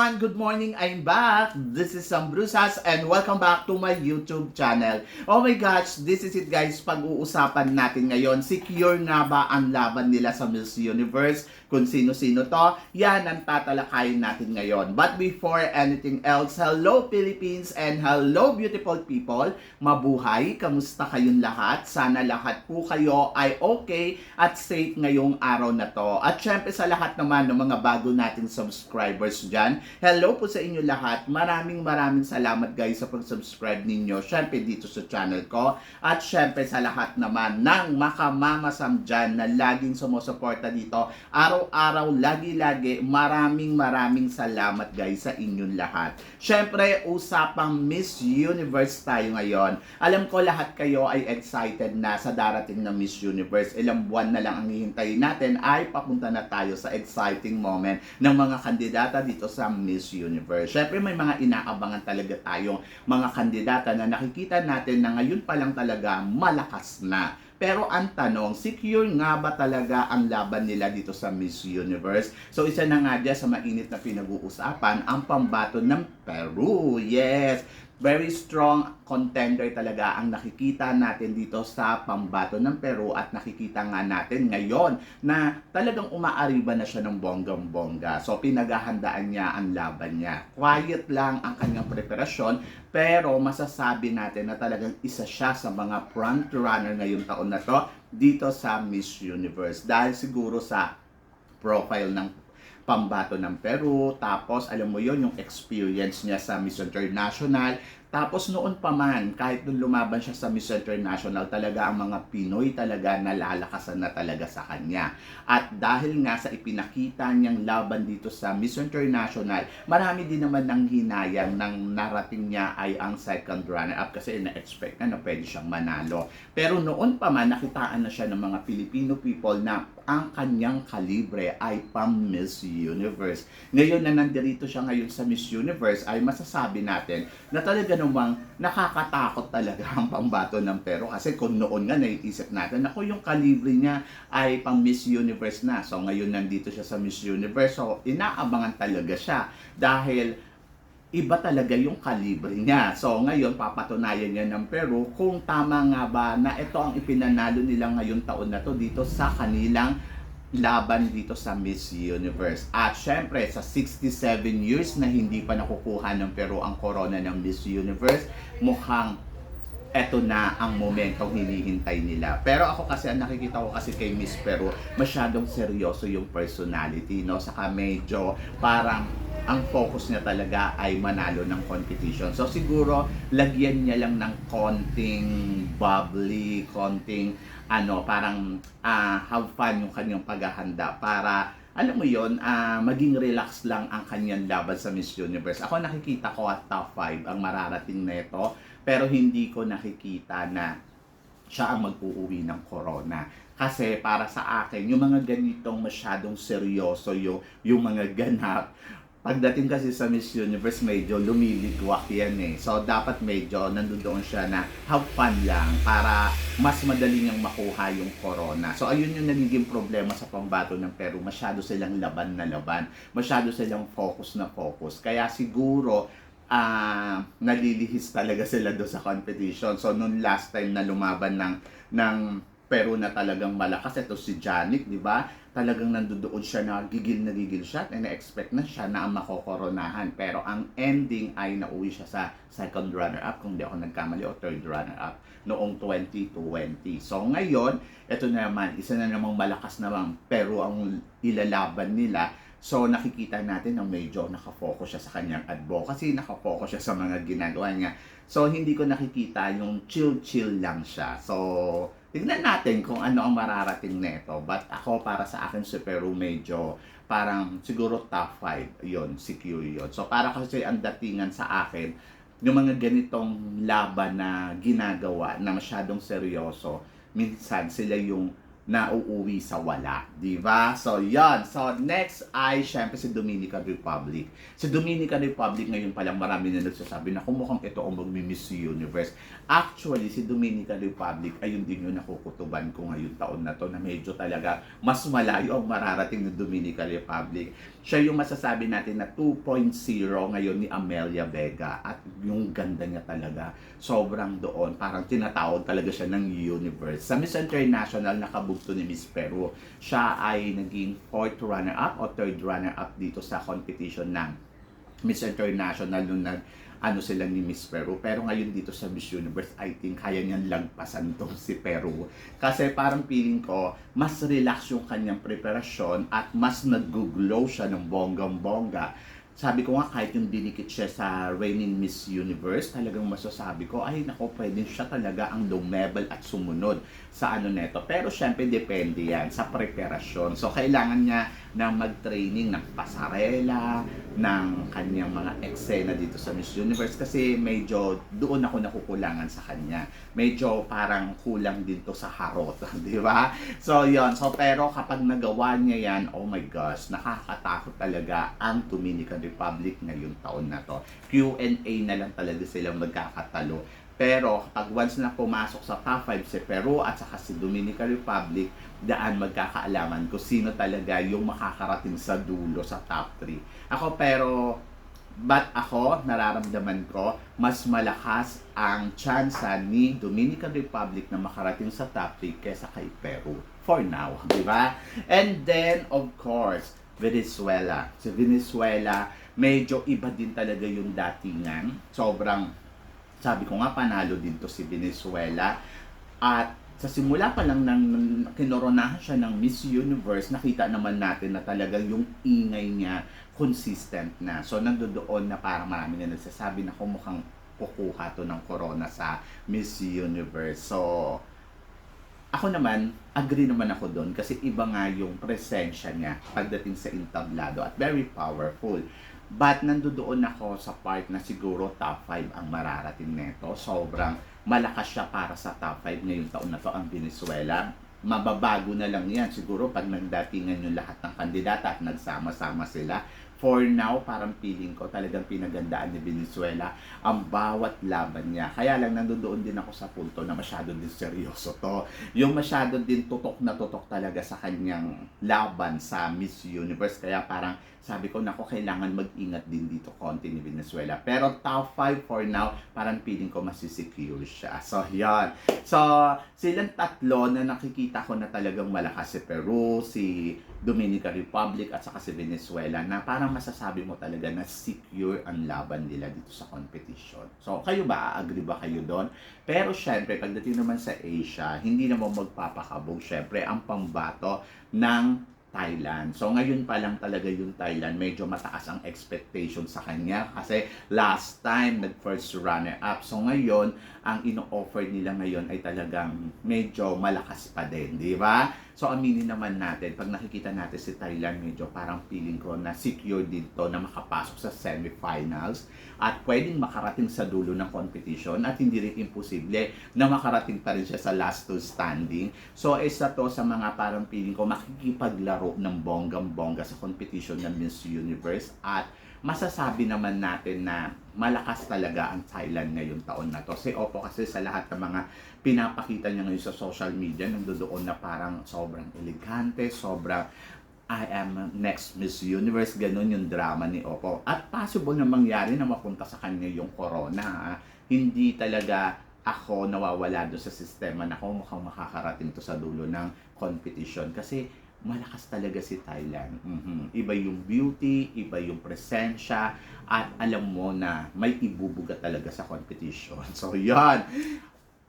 Everyone! Good morning! I'm back! This is Sam Brusas and welcome back to my YouTube channel. Oh my gosh, this is it guys. Pag-uusapan natin ngayon, secure nga ba ang laban nila sa Miss Universe? Kung sino-sino to, yan ang tatalakayin natin ngayon. But before anything else, hello Philippines and hello beautiful people! Mabuhay! Kamusta kayong lahat? Sana lahat po kayo ay okay at safe ngayong araw na to. At syempre sa lahat naman ng mga bago nating subscribers dyan, hello po sa inyo lahat. Maraming maraming salamat guys sa pag-subscribe ninyo. Syempre dito sa channel ko. At syempre sa lahat naman ng makamamasam dyan na laging sumusuporta dito. Araw-araw, lagi-lagi, maraming maraming salamat guys sa inyong lahat. Syempre, usapang Miss Universe tayo ngayon. Alam ko lahat kayo ay excited na sa darating na Miss Universe. Ilang buwan na lang ang hihintayin natin ay papunta na tayo sa exciting moment ng mga kandidata dito sa Miss Universe. Syempre may mga inaabangan talaga tayong mga kandidata na nakikita natin na ngayon pa lang talaga malakas na. Pero ang tanong, secure nga ba talaga ang laban nila dito sa Miss Universe? So isa na nga dyan sa mainit na pinag-uusapan, ang pambato ng Peru. Yes! Very strong contender talaga ang nakikita natin dito sa pambato ng Peru at nakikita nga natin ngayon na talagang umaariba na siya ng bonggang-bongga. So pinaghahandaan niya ang laban niya. Quiet lang ang kanyang preparasyon pero masasabi natin na talagang isa siya sa mga front runner ngayong taon na to dito sa Miss Universe. Dahil siguro sa profile ng pambato ng Peru, tapos alam mo yon yung experience niya sa Miss International, tapos noon pa man, kahit nung lumaban siya sa Miss International, talaga ang mga Pinoy talaga nalalakasan na talaga sa kanya. At dahil nga sa ipinakita niyang laban dito sa Miss International, marami din naman ng hinayang ng narating niya ay ang second runner-up kasi na-expect na na pwede siyang manalo. Pero noon pa man, nakitaan na siya ng mga Filipino people na ang kanyang kalibre ay pang Miss Universe. Ngayon na nandito siya ngayon sa Miss Universe, ay masasabi natin na talaga namang nakakatakot talaga ang pambato ng pero kasi kung noon nga naiisip natin ako yung kalibre niya ay pang Miss Universe na. So ngayon nandito siya sa Miss Universe, so inaabangan talaga siya dahil iba talaga yung kalibre niya. So ngayon papatunayan niya ng Peru kung tama nga ba na ito ang ipinanalo nila ngayong taon na to dito sa kanilang laban dito sa Miss Universe. At syempre, sa 67 years na hindi pa nakukuha ng Peru ang corona ng Miss Universe, mukhang eto na ang momentong hinihintay nila. Pero ako kasi, ang nakikita ko kasi kay Miss Peru, masyadong seryoso yung personality, no? Saka medyo parang ang focus niya talaga ay manalo ng competition. So siguro, lagyan niya lang ng konting bubbly, konting ano, parang ah, have fun yung kanyang paghahanda para alam mo yon ah, maging relax lang ang kanyang laban sa Miss Universe. Ako nakikita ko at top 5 ang mararating nito, pero hindi ko nakikita na siya ang mag-uuwi ng corona. Kasi para sa akin, yung mga ganitong masyadong seryoso yung, yung mga ganap, pagdating kasi sa Miss Universe, medyo lumiligwak yan eh. So, dapat medyo nandoon siya na have fun lang para mas madali niyang makuha yung corona. So, ayun yung nagiging problema sa pambato ng Peru. Masyado silang laban na laban. Masyado silang focus na focus. Kaya siguro, ah nalilihis talaga sila do sa competition. So, nung last time na lumaban ng, ng Peru na talagang malakas, ito si Janik, di ba? Talagang nandoon siya na gigil na gigil siya at na-expect na siya na ang makokoronahan. Pero ang ending ay nauwi siya sa second runner-up, kung di ako nagkamali, o third runner-up noong 2020. So ngayon, ito na naman, isa na namang malakas namang Peru ang ilalaban nila. So nakikita natin na medyo nakafocus siya sa kanyang advocacy, nakafocus siya sa mga ginagawa niya. So hindi ko nakikita yung chill-chill lang siya. So tignan natin kung ano ang mararating neto. But ako para sa akin si Peru medyo parang siguro top 5 yon secure yon So para kasi ang datingan sa akin, yung mga ganitong laban na ginagawa na masyadong seryoso, minsan sila yung na uuwi sa wala, di ba? So, yon So, next ay syempre si Dominican Republic. Si Dominican Republic ngayon pa lang marami na nagsasabi na kumukhang ito ang magmi-Miss Universe. Actually, si Dominican Republic ayun din yung nakukutuban ko ngayon taon na to na medyo talaga mas malayo ang mararating ng Dominican Republic. Siya yung masasabi natin na 2.0 ngayon ni Amelia Vega at yung ganda niya talaga sobrang doon. Parang tinatawag talaga siya ng universe. Sa Miss International, nakabugto ni Miss Peru. Siya ay naging fourth runner-up o third runner-up dito sa competition ng Miss International nung nag ano sila ni Miss Peru. Pero ngayon dito sa Miss Universe, I think kaya niyang lagpasan to si Peru. Kasi parang feeling ko, mas relax yung kanyang preparasyon at mas nag-glow siya ng bonggang-bongga. Sabi ko nga, kahit yung dinikit siya sa reigning Miss Universe, talagang masasabi ko, ay nako, pwede siya talaga ang lumebel at sumunod sa ano neto. Pero syempre, depende yan sa preparasyon. So, kailangan niya na mag-training ng pasarela, ng kanyang mga eksena dito sa Miss Universe kasi medyo doon ako nakukulangan sa kanya. Medyo parang kulang din to sa harot, di ba? So, yon So, pero kapag nagawa niya yan, oh my gosh, nakakatakot talaga ang Dominican Republic ngayong taon na to. Q&A na lang talaga silang magkakatalo. Pero kapag once na pumasok sa top 5 si Peru at saka si Dominican Republic, daan magkakaalaman kung sino talaga yung makakarating sa dulo sa top 3. Ako pero But ako, nararamdaman ko, mas malakas ang tsansa ni Dominican Republic na makarating sa top 3 kesa kay Peru. For now, di ba? And then, of course, Venezuela. Sa Venezuela, medyo iba din talaga yung datingan. Sobrang, sabi ko nga, panalo din to si Venezuela. At sa simula pa lang nang kinoronahan siya ng Miss Universe, nakita naman natin na talagang yung ingay niya consistent na. So, nandoon na parang marami na nagsasabi na kumukhang kukuha to ng corona sa Miss Universe. So, ako naman, agree naman ako doon kasi iba nga yung presensya niya pagdating sa entablado at very powerful. But nandoon ako sa part na siguro top 5 ang mararating nito. Sobrang malakas siya para sa top 5 ngayong taon na to ang Venezuela. Mababago na lang yan siguro pag nagdatingan yung lahat ng kandidata at nagsama-sama sila. For now, parang feeling ko talagang pinagandaan ni Venezuela ang bawat laban niya. Kaya lang nandoon din ako sa punto na masyado din seryoso to. Yung masyado din tutok na tutok talaga sa kanyang laban sa Miss Universe. Kaya parang sabi ko, nako, kailangan mag-ingat din dito konti ni Venezuela. Pero top 5 for now, parang feeling ko masisecure siya. So, yan. So, silang tatlo na nakikita ko na talagang malakas si Peru, si Dominican Republic at saka si Venezuela na parang masasabi mo talaga na secure ang laban nila dito sa competition. So, kayo ba? Agree ba kayo doon? Pero syempre, pagdating naman sa Asia, hindi naman magpapakabog syempre ang pambato ng Thailand. So ngayon pa lang talaga yung Thailand, medyo mataas ang expectation sa kanya kasi last time nag first runner up. So ngayon, ang ino-offer nila ngayon ay talagang medyo malakas pa din, di ba? So aminin naman natin, pag nakikita natin si Thailand, medyo parang feeling ko na secure dito na makapasok sa semifinals at pwedeng makarating sa dulo ng competition at hindi rin imposible na makarating pa rin siya sa last two standing. So isa to sa mga parang feeling ko makikipaglaro ng bonggang-bongga sa competition ng Miss Universe at masasabi naman natin na malakas talaga ang Thailand ngayong taon na to. Si Oppo kasi sa lahat ng mga pinapakita niya ngayon sa social media, nandoon na parang sobrang elegante, sobrang I am next Miss Universe, ganun yung drama ni Oppo. At possible na mangyari na mapunta sa kanya yung corona. ha. Hindi talaga ako nawawala doon sa sistema na kung mukhang makakarating to sa dulo ng competition. Kasi malakas talaga si Thailand. Mhm. Iba yung beauty, iba yung presensya, at alam mo na may ibubuga talaga sa competition. So, yan.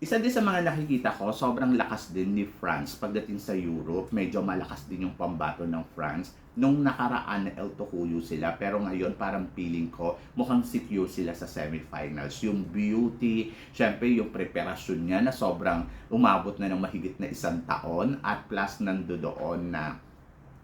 Isa din sa mga nakikita ko, sobrang lakas din ni France pagdating sa Europe. Medyo malakas din yung pambato ng France. Nung nakaraan na El Tocuyo sila, pero ngayon parang feeling ko mukhang secure sila sa semifinals. Yung beauty, syempre yung preparasyon niya na sobrang umabot na ng mahigit na isang taon at plus nandoon na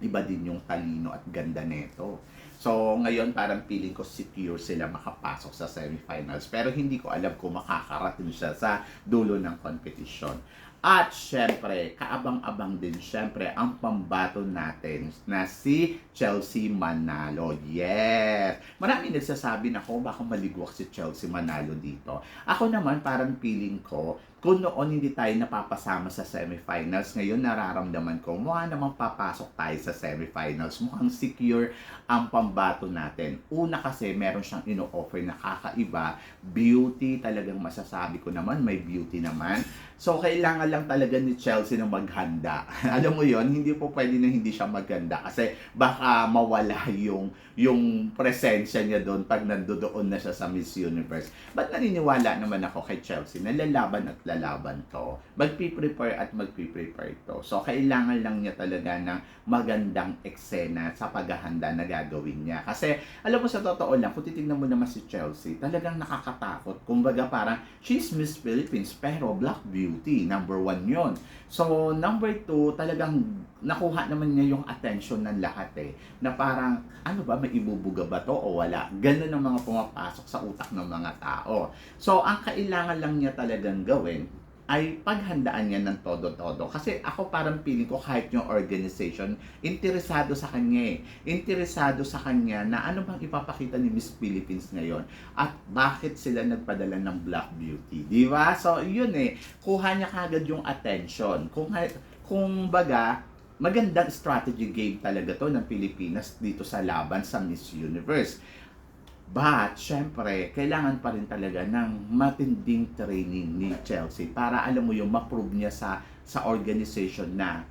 iba din yung talino at ganda nito. So, ngayon parang feeling ko secure sila makapasok sa semifinals. Pero hindi ko alam kung makakarating siya sa dulo ng competition. At syempre, kaabang-abang din syempre ang pambato natin na si Chelsea Manalo. Yes! Marami nagsasabi na ko baka maligwak si Chelsea Manalo dito. Ako naman parang feeling ko kung noon hindi tayo napapasama sa semifinals, ngayon nararamdaman ko mukha namang papasok tayo sa semifinals. Mukhang secure ang pambato natin. Una kasi meron siyang ino-offer na kakaiba, beauty talagang masasabi ko naman, may beauty naman. So, kailangan lang talaga ni Chelsea na maghanda. Alam mo yon hindi po pwede na hindi siya maganda kasi baka mawala yung yung presensya niya doon pag nandoon na siya sa Miss Universe. But naniniwala naman ako kay Chelsea na lalaban at lalaban to. Magpi-prepare at magpi-prepare to. So, kailangan lang niya talaga ng magandang eksena sa paghahanda na gagawin niya. Kasi, alam mo sa totoo lang, kung titignan mo naman si Chelsea, talagang nakakatakot. Kumbaga parang, she's Miss Philippines, pero Black Beauty, number one yon So, number two, talagang nakuha naman niya yung attention ng lahat eh. Na parang, ano ba, may ibubuga ba to o wala? Ganun ang mga pumapasok sa utak ng mga tao. So, ang kailangan lang niya talagang gawin ay paghandaan niya ng todo-todo. Kasi ako parang feeling ko kahit yung organization, interesado sa kanya eh. Interesado sa kanya na ano bang ipapakita ni Miss Philippines ngayon at bakit sila nagpadala ng Black Beauty. Di ba? So, yun eh. Kuha niya kagad yung attention. Kung, kung baga, magandang strategy game talaga to ng Pilipinas dito sa laban sa Miss Universe. But, syempre, kailangan pa rin talaga ng matinding training ni Chelsea para alam mo yung ma-prove niya sa, sa organization na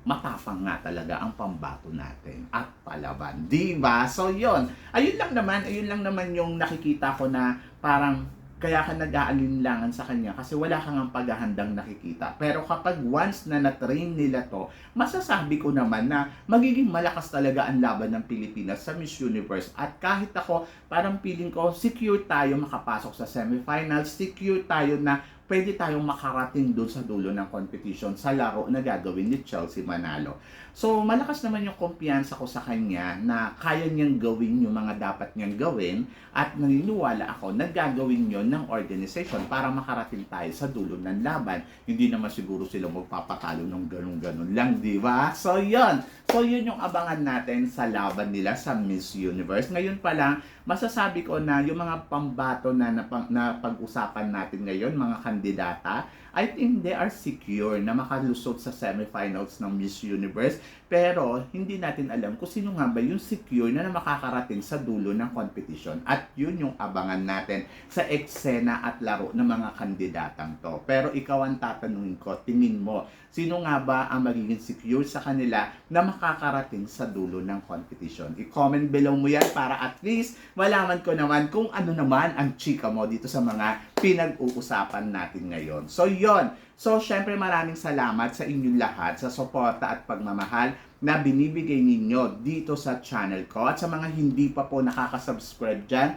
matapang nga talaga ang pambato natin at palaban. Di ba? So, yon Ayun lang naman, ayun lang naman yung nakikita ko na parang kaya ka nag-aalinlangan sa kanya kasi wala kang ang paghahandang nakikita. Pero kapag once na na-train nila to, masasabi ko naman na magiging malakas talaga ang laban ng Pilipinas sa Miss Universe. At kahit ako, parang feeling ko, secure tayo makapasok sa semifinals, secure tayo na pwede tayong makarating doon sa dulo ng competition sa laro na gagawin ni Chelsea Manalo. So, malakas naman yung kumpiyansa ko sa kanya na kaya niyang gawin yung mga dapat niyang gawin at naniniwala ako na gagawin yon ng organization para makarating tayo sa dulo ng laban. Hindi naman siguro sila magpapatalo ng ganun-ganun lang, di ba? So, yon So, yun yung abangan natin sa laban nila sa Miss Universe. Ngayon pa lang, masasabi ko na yung mga pambato na, napang, na pag-usapan natin ngayon, mga kandidata, I think they are secure na makalusot sa semifinals ng Miss Universe. Pero, hindi natin alam kung sino nga ba yung secure na, na makakarating sa dulo ng competition. At yun yung abangan natin sa eksena at laro ng mga kandidatang to. Pero ikaw ang tatanungin ko, tingin mo, sino nga ba ang magiging secure sa kanila na makakarating sa dulo ng competition? I-comment below mo yan para at least malaman ko naman kung ano naman ang chika mo dito sa mga pinag-uusapan natin ngayon. So, yon So, syempre maraming salamat sa inyong lahat sa suporta at pagmamahal na binibigay ninyo dito sa channel ko. At sa mga hindi pa po nakaka-subscribe dyan,